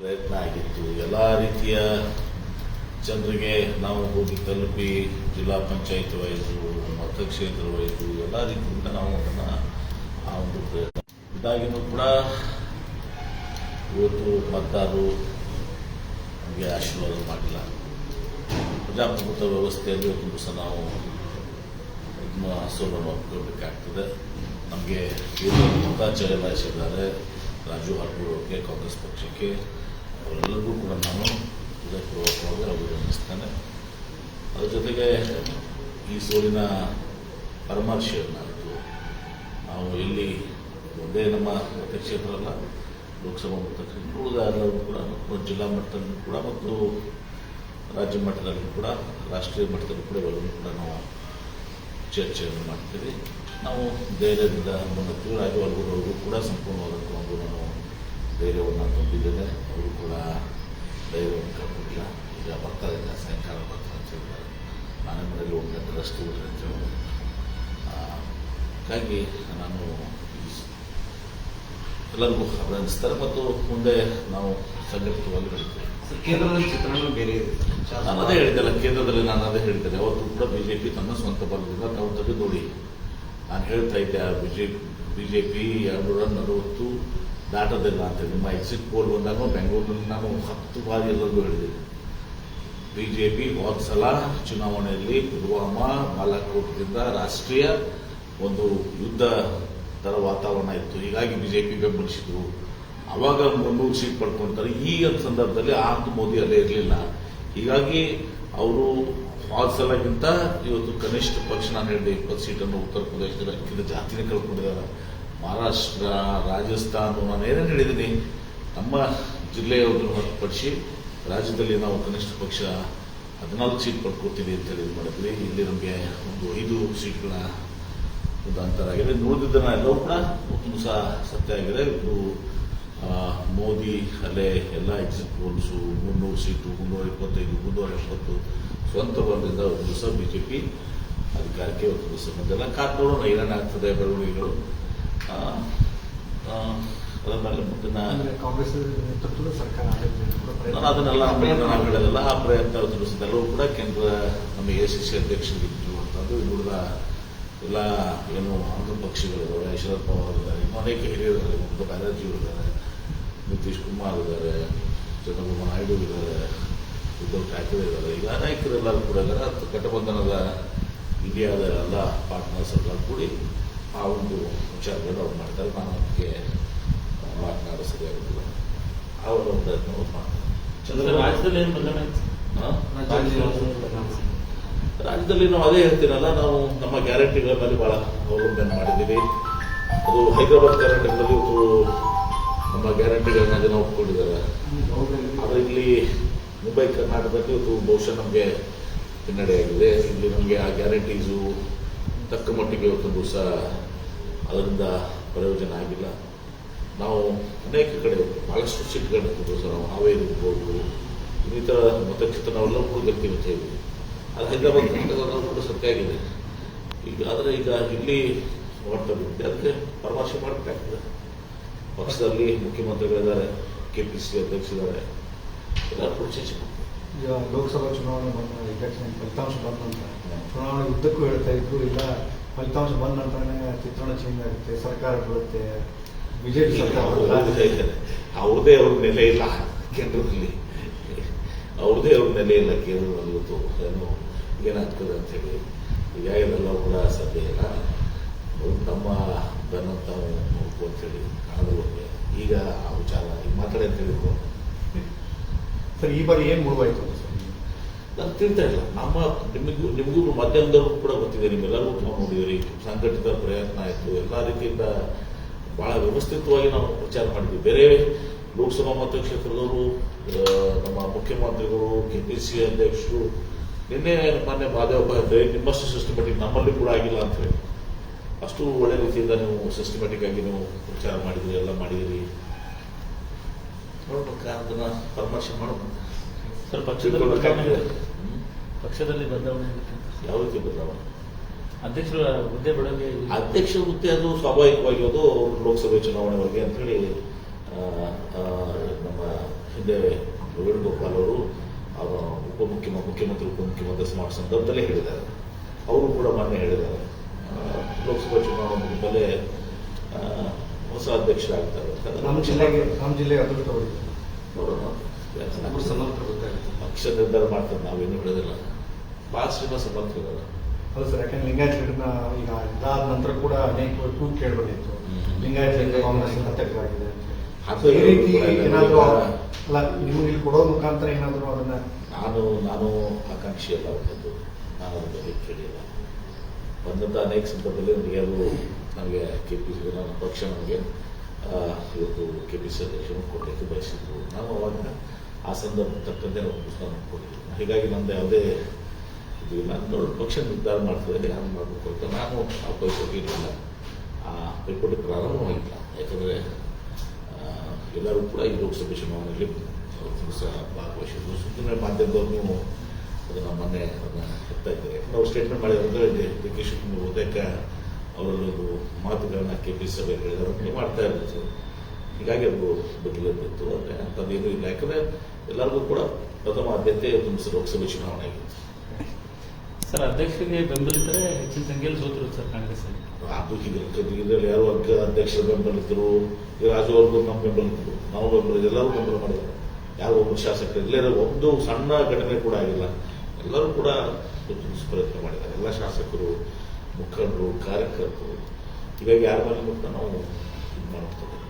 ಪ್ರಯತ್ನ ಆಗಿತ್ತು. ಎಲ್ಲ ರೀತಿಯ ಜನರಿಗೆ ನಾವು ಹೋಗಿ ತಲುಪಿ ಜಿಲ್ಲಾ ಪಂಚಾಯತ್ ವೈಸು, ಮತಕ್ಷೇತ್ರ ವೈಸು, ಎಲ್ಲ ರೀತಿಯಿಂದ ನಾವು ಅದನ್ನು ಆ ಒಂದು ಪ್ರಯತ್ನ. ಇದಾಗಿನೂ ಕೂಡ ಇವತ್ತು ಮತದಾರರು ನಮಗೆ ಆಶೀರ್ವಾದ ಮಾಡಿಲ್ಲ. ಪ್ರಜಾಪ್ರಭುತ್ವ ವ್ಯವಸ್ಥೆಯಲ್ಲಿ ಇವತ್ತು ದಿವಸ ನಾವು ಇದನ್ನ ಸೋಲನ್ನು ಒಪ್ಕೋಬೇಕಾಗ್ತದೆ ನಮಗೆ ಮತ ಚಲಾಯಿಸಿದ್ದಾರೆ. ರಾಜು ಹಾಕೂರವ್ರಿಗೆ ಕಾಂಗ್ರೆಸ್ ಪಕ್ಷಕ್ಕೆ. ಅವರೆಲ್ಲರಿಗೂ ಕೂಡ ನಾನು ಹೃದಯಪೂರ್ವಕವಾಗಿ ಅಭಿನಂದಿಸ್ತೇನೆ. ಅದ್ರ ಜೊತೆಗೆ ಈ ಸೋಲಿನ ಪರಾಮರ್ಶೆಯನ್ನಾಯಿತು. ನಾವು ಇಲ್ಲಿ ಒಂದೇ ನಮ್ಮ ಮತಕ್ಷೇತ್ರ ಅಲ್ಲ, ಲೋಕಸಭಾ ಮತಕ್ಷೇತ್ರ ಉಳಿದ ಎಲ್ಲರೂ ಕೂಡ ಜಿಲ್ಲಾ ಮಟ್ಟದಲ್ಲೂ ಕೂಡ, ಮತ್ತು ರಾಜ್ಯ ಮಟ್ಟದಲ್ಲಿ ಕೂಡ, ರಾಷ್ಟ್ರೀಯ ಮಟ್ಟದಲ್ಲಿ ಕೂಡ ಇವೆಲ್ಲವೂ ಕೂಡ ನಾವು ಚರ್ಚೆಯನ್ನು ಮಾಡ್ತೀವಿ. ನಾವು ಧೈರ್ಯದಿಂದ ಮುನ್ನತ್ತೀವಿ ರಾಜ್ಯ ಕೂಡ ಸಂಪೂರ್ಣವಾದಂಥ ಒಂದು ನಾನು ಧೈರ್ಯವನ್ನು ತುಂಬಿದ್ದೇನೆ ಅವರು ಕೂಡ ಧೈರ್ಯವನ್ನು ಕಟ್ಟಿಲ್ಲ ಈಗ ಬರ್ತಾರೆ ಇಲ್ಲ ಸಾಯಂಕಾಲ ಬರ್ತಾರೆ ಅಂತ ಹೇಳಿದ್ದಾರೆ ನಾನೇ ಮನೆಯಲ್ಲಿ ಒಂದು ಗಂಟೆ ರಸ್ತೆ ಬಿಡ್ರಿ ಅಂತ ಹೇಳಿದ್ರು ಹಾಗಾಗಿ ನಾನು ಎಲ್ಲರಿಗೂ ಅಭಿನಂದಿಸ್ತಾರೆ ಮತ್ತು ಮುಂದೆ ನಾವು ಸಂಘಟಿತವಾಗಿ ನಡೀತೇವೆ. ಕೇಂದ್ರದಲ್ಲಿ ಚಿತ್ರಣ ಬೇರೆ. ನಾನು ಅದೇ ಹೇಳಿದ್ದೆಲ್ಲ ಕೇಂದ್ರದಲ್ಲಿ ನಾನು ಅದೇ ಹೇಳಿದ್ದೇನೆ. ಅವತ್ತು ಕೂಡ ಬಿ ಜೆ ಪಿ ತನ್ನ ಸ್ವಂತ ಬಲದಿಂದ ತಾವು ತೆಗೆದು ನೋಡಿ ನಾನು ಹೇಳ್ತಾ ಇದ್ದೆ ಆ ಪಿ ಬಿಜೆಪಿ ಎರಡುನೂರ ನಲವತ್ತು ದಾಟೋದಿಲ್ಲ ಅಂತ ನಿಮ್ಮ ಎಕ್ಸಿಟ್ ಪೋಲ್ ಬಂದಾಗ ಬೆಂಗಳೂರಿನಲ್ಲಿ ನಾನು ಹತ್ತು ಬಾರಿ ಎಲ್ಲರಿಗೂ ಹೇಳಿದ್ದೀನಿ ಪಿ ಹೋದ ಸಲ ಚುನಾವಣೆಯಲ್ಲಿ ಪುಲ್ವಾಮಾ, ಬಾಲಾಕೋಟ್ದಿಂದ ರಾಷ್ಟ್ರೀಯ ಒಂದು ಯುದ್ಧ ಥರ ವಾತಾವರಣ ಇತ್ತು. ಹೀಗಾಗಿ ಬಿಜೆಪಿ ಬೆಂಬಲಿಸಿದ್ರು. ಅವಾಗ ಮುನ್ನೂರು ಸೀಟ್ ಪಡ್ಕೊಂತಾರೆ ಒಂದು ಸಂದರ್ಭದಲ್ಲಿ ಆ ಒಂದು ಮೋದಿ ಅಲ್ಲೇ ಇರಲಿಲ್ಲ. ಹೀಗಾಗಿ ಅವರು ಸಲಗಿಂತ ಇವತ್ತು ಕನಿಷ್ಠ ಪಕ್ಷ ನಾನು ಹೇಳಿದೆ ಇಪ್ಪತ್ತು ಸೀಟನ್ನು ಉತ್ತರ ಪ್ರದೇಶದಲ್ಲಿ ಜಾತಿನೇ ಕಳ್ಕೊಂಡಿದ್ದಾರೆ. ಮಹಾರಾಷ್ಟ್ರ, ರಾಜಸ್ಥಾನ ನಾನು ಏನೇನು ಹೇಳಿದ್ದೀನಿ ನಮ್ಮ ಜಿಲ್ಲೆಯವ್ರನ್ನು ಹೊರತುಪಡಿಸಿ ರಾಜ್ಯದಲ್ಲಿ ನಾವು ಕನಿಷ್ಠ ಪಕ್ಷ ಹದಿನಾಲ್ಕು ಸೀಟ್ ಪಡ್ಕೊತೀವಿ ಅಂತ ಹೇಳಿ ಮಾಡಿದ್ವಿ. ಇಲ್ಲಿ ನಮಗೆ ಒಂದು ಐದು ಸೀಟ್ಗಳ ಒಂದು ಅಂತರ ಆಗಿದೆ. ನೋಡಿದ್ದನ್ನ ಎಲ್ಲವೂ ಕೂಡ ಒಂದು ಸಹ ಸತ್ಯ ಆಗಿದೆ. ಇದು ಮೋದಿ ಅಲೆ ಎಲ್ಲ ಎಕ್ಸಿಟ್ ಪೋಲ್ಸು ಮುನ್ನೂರು ಸೀಟು, ಮುನ್ನೂರ ಇಪ್ಪತ್ತೈದು, ಮುನ್ನೂರ ಎಪ್ಪತ್ತು ಸ್ವಂತ ಬಂದಿದ್ದ ಒಂದು ದಿವಸ ಬಿಜೆಪಿ ಅಧಿಕಾರಕ್ಕೆ ಒಂದು ದಿವಸ ಬಂದೆಲ್ಲ. ಕಾದ್ ನೋಡೋಣ ಏನೇನಾಗ್ತದೆ, ಬೆಳವಣಿಗೆಗಳು. ಅದಾದ್ಮೇಲೆ ಮುಂದಿನ ಕಾಂಗ್ರೆಸ್ ನೇತೃತ್ವದ ಸರ್ಕಾರ ನಾನು ಅದನ್ನೆಲ್ಲ ಪ್ರಯತ್ನ ನಾವು ಹೇಳೋದಲ್ಲ ಆ ಪ್ರಯತ್ನ ತಿಳಿಸಿದೆಲ್ಲವೂ ಕೂಡ ಕೇಂದ್ರ ನಮ್ಮ ಎ ಸಿ ಸಿ ಅಧ್ಯಕ್ಷರಿರುವಂಥದ್ದು ಇನ್ನುಳಿದ ಎಲ್ಲ ಏನು ಅಂಗ ಪಕ್ಷಗಳಿದ್ದಾವೆ ಶರದ್ ಪವಾರ್ ಇದ್ದಾರೆ ಇನ್ನೂ ಅನೇಕ ಹಿರಿಯರಿದ್ದಾರೆ ಮಮತಾ ಇದ್ದಾರೆ ನಿತೀಶ್ ಕುಮಾರ್ ಇದ್ದಾರೆ ಚಂದ್ರಬಾಬು ನಾಯ್ಡು ಇದ್ದಾರೆ ಉದ್ಧವ್ ಠಾಕ್ರೆ ಇದ್ದಾರೆ. ಈಗ ಅನೇಕರೆಲ್ಲರೂ ಕೂಡ ಇದ್ದಾರೆ. ಅದು ಗಠಬಂಧನದ ಇಂಡಿಯಾದ ಎಲ್ಲ ಪಾರ್ಟ್ನರ್ಸ್ ಎಲ್ಲ ಕೂಡಿ ಆ ಒಂದು ವಿಚಾರದಲ್ಲಿ ಅವ್ರು ಮಾಡ್ತಾರೆ ನಾನು ಅವ್ರಿಗೆ ಮಾತನಾಡೋ ಸರಿಯಾಗಿಲ್ಲ. ಅವರ ಒಂದು ಪ್ರಯತ್ನ ಅವ್ರು ಮಾಡ್ತಾರೆ. ರಾಜ್ಯದಲ್ಲಿ ಏನು ಬದಲಾವಣೆ? ರಾಜ್ಯದಲ್ಲಿ ನಾವು ಅದೇ ಹೇಳ್ತೀನಲ್ಲ ನಾವು ನಮ್ಮ ಗ್ಯಾರಂಟಿಗಳ ಮೇಲೆ ಬಹಳ ಅವಲಂಬನೆ ಮಾಡಿದ್ದೀವಿ. ಅದು ಹೈದರಾಬಾದ್ ಕರ್ನಾಟಕದಲ್ಲಿ ಇವರು ನಮ್ಮ ಗ್ಯಾರಂಟಿಗಳನ್ನ ಜನ ಒಪ್ಕೊಂಡಿದ್ದಾರೆ. ಆದರೆ ಇಲ್ಲಿ ಮುಂಬೈ ಕರ್ನಾಟಕದಲ್ಲಿ ಇವತ್ತು ಬಹುಶಃ ನಮಗೆ ಹಿನ್ನಡೆಯಾಗಿದೆ ಇಲ್ಲಿ ನಮಗೆ ಆ ಗ್ಯಾರಂಟೀಸು ತಕ್ಕ ಮಟ್ಟಿಗೆ ಇವತ್ತು ಸಹ ಅದರಿಂದ ಪ್ರಯೋಜನ ಆಗಿಲ್ಲ. ನಾವು ಅನೇಕ ಕಡೆ ಬಹಳಷ್ಟು ಸೀಟ್ಗಳನ್ನ ಕೊಟ್ಟು ಸರ್ ನಾವು ಹಾವೇರಿ ಇರ್ಬೋದು ಇನ್ನಿತರ ಮತಕ್ಷೇತ್ರ ನಾವೆಲ್ಲ ಕೂಡ ಗೆಲ್ತೀವಿ ಅಂತ ಹೇಳಿದ್ವಿ ಅದು ಹೈದರಾಬಾದ್ ಕರ್ನಾಟಕದಲ್ಲೂ ಕೂಡ ಸತ್ಯ ಆಗಿದೆ. ಈಗ ಆದರೆ ಈಗ ಇಲ್ಲಿ ಮಾಡ್ತಾ ಅದಕ್ಕೆ ಪರಾಮರ್ಶೆ ಮಾಡಬೇಕಾಗ್ತದೆ. ಪಕ್ಷದಲ್ಲಿ ಮುಖ್ಯಮಂತ್ರಿಗಳಿದ್ದಾರೆ ಕೆ ಪಿ ಸಿ ಅಧ್ಯಕ್ಷರಿದ್ದಾರೆ. ಎಲ್ಲರೂ ಕೂಡ ಚರ್ಚೆ ಈಗ ಲೋಕಸಭಾ ಚುನಾವಣೆ ಬಂದ ಎಲೆಕ್ಷನ್ ಫಲಿತಾಂಶ ಬಂದ ನಂತರ ಚುನಾವಣೆ ಉದ್ದಕ್ಕೂ ಹೇಳ್ತಾ ಇದ್ರು ಇಲ್ಲ ಫಲಿತಾಂಶ ಬಂದ ನಂತರನೇ ಚಿತ್ರಣ ಚೇಂಜ್ ಆಗುತ್ತೆ ಸರ್ಕಾರ ಬರುತ್ತೆ ಬಿಜೆಪಿ ಸರ್ಕಾರ ಅವ್ರದೇ. ಅವ್ರ ನೆಲೆ ಇಲ್ಲ ಕೇಂದ್ರದಲ್ಲಿ. ಅವ್ರದೇ ಅವ್ರ ನೆಲೆ ಇಲ್ಲ ಕೇಂದ್ರದಲ್ಲಿ ಇವತ್ತು ಏನು ಏನಾಗ್ತದೆ ಅಂತ ಹೇಳಿ. ಈಗ ಇದೆಲ್ಲ ಕೂಡ ಸಾಧ್ಯ ಇಲ್ಲ. ನಮ್ಮ ಬೆನ್ನ ತಾವು ಅಂತ ಹೇಳಿ ಕಾಣದವ್ರಿಗೆ ಈಗ ಆ ವಿಚಾರ ಈಗ ಮಾತಾಡಿ ಅಂತ ಹೇಳಿದ್ರು. ಸರ್, ಈ ಬಾರಿ ಏನು ಮುಳುವಾಯ್ತು ನಾನು ತಿಳ್ತಾ ಇಲ್ಲ. ನಮ್ಮ ನಿಮಗೂ ನಿಮಗೂ ಮಾಧ್ಯಮದವ್ರಿಗೂ ಕೂಡ ಗೊತ್ತಿದೆ, ನಿಮ್ಮೆಲ್ಲರಿಗೂ ನಾವು ನೋಡಿದಿರಿ ಸಂಘಟಿತ ಪ್ರಯತ್ನ ಆಯಿತು. ಎಲ್ಲ ರೀತಿಯಿಂದ ಭಾಳ ವ್ಯವಸ್ಥಿತವಾಗಿ ನಾವು ಪ್ರಚಾರ ಮಾಡಿದ್ವಿ ಬೇರೆ ಲೋಕಸಭಾ ಮತಕ್ಷೇತ್ರದವರು ನಮ್ಮ ಮುಖ್ಯಮಂತ್ರಿಗಳು ಕೆ ಪಿ ಸಿ ಅಧ್ಯಕ್ಷರು, ನಿನ್ನೆ ಮಾನ್ಯ ಮಾದೇವಪ್ಪ ಹೇಳಿದ್ರೆ ನಿಮ್ಮಷ್ಟು ಸಿಸ್ಟಮೆಟಿಕ್ ನಮ್ಮಲ್ಲಿ ಕೂಡ ಆಗಿಲ್ಲ ಅಂತ ಹೇಳಿ. ಅಷ್ಟು ಒಳ್ಳೆ ರೀತಿಯಿಂದ ನೀವು ಸಿಸ್ಟಮೆಟಿಕ್ ಆಗಿ ನೀವು ಪ್ರಚಾರ ಮಾಡಿದ್ರಿ, ಎಲ್ಲ ಮಾಡಿದಿರಿ. ನೋಡ್ಬೇಕು ಅದನ್ನ ಪರಾಮರ್ಶೆ ಮಾಡೋಣ. ಸರ್ ಪಕ್ಷದಲ್ಲಿ ಬದಲಾವಣೆ ಪಕ್ಷದಲ್ಲಿ ಬದಲಾವಣೆ ಯಾವ ರೀತಿ ಬದಲಾವಣೆ? ಅಧ್ಯಕ್ಷರು ಹುದ್ದೆ ಬಿಡೋಕೆ ಅಧ್ಯಕ್ಷ ಹುದ್ದೆ ಅದು ಸ್ವಾಭಾವಿಕವಾಗಿ ಅದು ಲೋಕಸಭೆ ಚುನಾವಣೆವರೆಗೆ ಅಂತ ಹೇಳಿ ಆ, ಆ, ನಮ್ಮ ಹಿಂದೆ ವೇಣುಗೋಪಾಲ್ ಅವರು ಅವರ ಉಪಮುಖ್ಯಮಂತ್ರಿ ಮುಖ್ಯಮಂತ್ರಿ ಉಪಮುಖ್ಯಮಂತ್ರಿ ಸ್ಮಾರ್ಟ್ ಸಂದರ್ಭದಲ್ಲೇ ಹೇಳಿದ್ದಾರೆ. ಅವರು ಕೂಡ ಮೊನ್ನೆ ಹೇಳಿದ್ದಾರೆ. ಲೋಕಸಭಾ ಚುನಾವಣೆ ಮುಗಿದಮೇಲೆ ಆ, ಹೊಸ ಅಧ್ಯಕ್ಷರಾಗ್ತಾರೆ. ನಮ್ಮ ಜಿಲ್ಲೆಗೆ ನಮ್ಮ ಜಿಲ್ಲೆಗೆ ಅದೃಷ್ಟ ನೋಡೋಣ. ಒಬ್ರು ಸಮರ್ಥರು ಗೊತ್ತಾಗುತ್ತೆ ಪಕ್ಷ ನಿರ್ಧಾರ ಮಾಡ್ತಾರೆ ನಾವೇನು ಹೇಳೋದಿಲ್ಲ. ಭಾಳ ಸಮರ್ಥ ಸಮರ್ಥರಿದ್ದಾರೆ ಹೌದು ಸರ್ ಯಾಕಂದ್ರೆ ಲಿಂಗಾಯತ್ ಲೀಡರ್ನ ಈಗ ಇದಾದ ನಂತರ ಕೂಡ ಅನೇಕ ಕೂಗ್ ಕೇಳ್ಬಂದಿತ್ತು. ಹ್ಮ್. ಲಿಂಗಾಯತ್ ಲೀಡರ್ ಕಾಂಗ್ರೆಸ್ ಹತ್ಯಕರಾಗಿದೆ ಅದು ಈ ರೀತಿ ಏನಾದರೂ ಅಲ್ಲ ನಿಮ್ಗೆ ಇಲ್ಲಿ ಕೊಡೋ ಮುಖಾಂತರ ಏನಾದರೂ ಅದನ್ನ ನಾನು ನಾನು ಆಕಾಂಕ್ಷಿ ಅಲ್ಲ ಒಂದು ನಾನು ಅದನ್ನು ಕೇಳಿಲ್ಲ. ಬಂದಂಥ ಅನೇಕ ಸಂದರ್ಭದಲ್ಲಿ ನನಗೆ ಅದು ನನಗೆ ಕೆ ಪಿ ಸಿ ನನ್ನ ಪಕ್ಷ ನನಗೆ ಇವತ್ತು ಕೆ ಪಿ ಸಿ ಅಧ್ಯಕ್ಷರು ಕೊಡಲಿಕ್ಕೆ ಬಯಸಿದ್ರು. ನಾವು ಅವಾಗ ಆ ಸಂದರ್ಭ ತಕ್ಕಂತೆ ನಾವು ಪುಸ್ತಕ ಕೊಟ್ಟಿಲ್ಲ ಹೀಗಾಗಿ ನಂದು ಯಾವುದೇ ಇದು ನೋಡಿ, ಪಕ್ಷ ನಿರ್ಧಾರ ಮಾಡ್ತದೆ ಯಾರು ಮಾಡಬೇಕು ಅಂತ ನಾನು ಆ ಪೈಪೋಟಿ ಇರಲಿಲ್ಲ ಆ ಪೈಪೋಟಿ ಪ್ರಾರಂಭವಾಗಿಲ್ಲ. ಯಾಕಂದರೆ ಎಲ್ಲರೂ ಕೂಡ ಈ ಲೋಕಸಭೆ ಚುನಾವಣೆಯಲ್ಲಿ ಸಹ ಭಾಗವಹಿಸಿದ್ರು. ಸುಮ್ಮನೆ ಮಾಧ್ಯಮದವ್ರು ಅದನ್ನು ಮೊನ್ನೆ ಅದನ್ನು ಎತ್ತಾ ಇದ್ದಾರೆ. ಅವ್ರು ಸ್ಟೇಟ್ಮೆಂಟ್ ಮಾಡಿದ್ರೆ ಡಿ ಕೆ ಶಿವಕುಮಾರ್ ಬಹುತೇಕ ಅವರಲ್ಲೊಂದು ಮಾತುಗಳನ್ನ ಕೆ ಪಿ ಸಭೆ ಹೇಳಿದ್ರು ಮಾಡ್ತಾ ಇರ್ಬೋದು ಹೀಗಾಗಿ ಅದು ಬದಲಿರ್ತಿತ್ತು ಅಂದ್ರೆ ಅಂತದೇನು ಇಲ್ಲ. ಯಾಕಂದರೆ ಎಲ್ಲರಿಗೂ ಕೂಡ ಪ್ರಥಮ ಆದ್ಯತೆ ಒಂದು ಲೋಕಸಭೆ ಚುನಾವಣೆಗೆ ಸರ್ ಅಧ್ಯಕ್ಷರಿಗೆ ಬೆಂಬಲಿತರೆ ಹೆಚ್ಚಿನ ಸಂಖ್ಯೆಯಲ್ಲಿ ಸೋತರು ಸರ್ ಕಾಂಗ್ರೆಸ್ ಅದು ಇದರಲ್ಲಿ ಯಾರು ಅಗ್ಗ ಅಧ್ಯಕ್ಷರ ಬೆಂಬಲಿತರು ಈ ರಾಜು ಅವ್ರಿಗೂ ನಮ್ಮ ಬೆಂಬಲಿತರು ನಾವು ಬೆಂಬಲ ಎಲ್ಲರೂ ಬೆಂಬಲ ಮಾಡಿದ್ದಾರೆ. ಯಾರು ಒಬ್ಬರು ಶಾಸಕರು ಇಲ್ಲೇ ಒಂದು ಸಣ್ಣ ಘಟನೆ ಕೂಡ ಆಗಿಲ್ಲ. ಎಲ್ಲರೂ ಕೂಡ ಪ್ರಯತ್ನ ಮಾಡಿದ್ದಾರೆ. ಎಲ್ಲ ಶಾಸಕರು ಮುಖಂಡರು ಕಾರ್ಯಕರ್ತರು ಇವಾಗ ಯಾರ ಮುಖ ನಾವು ಇದು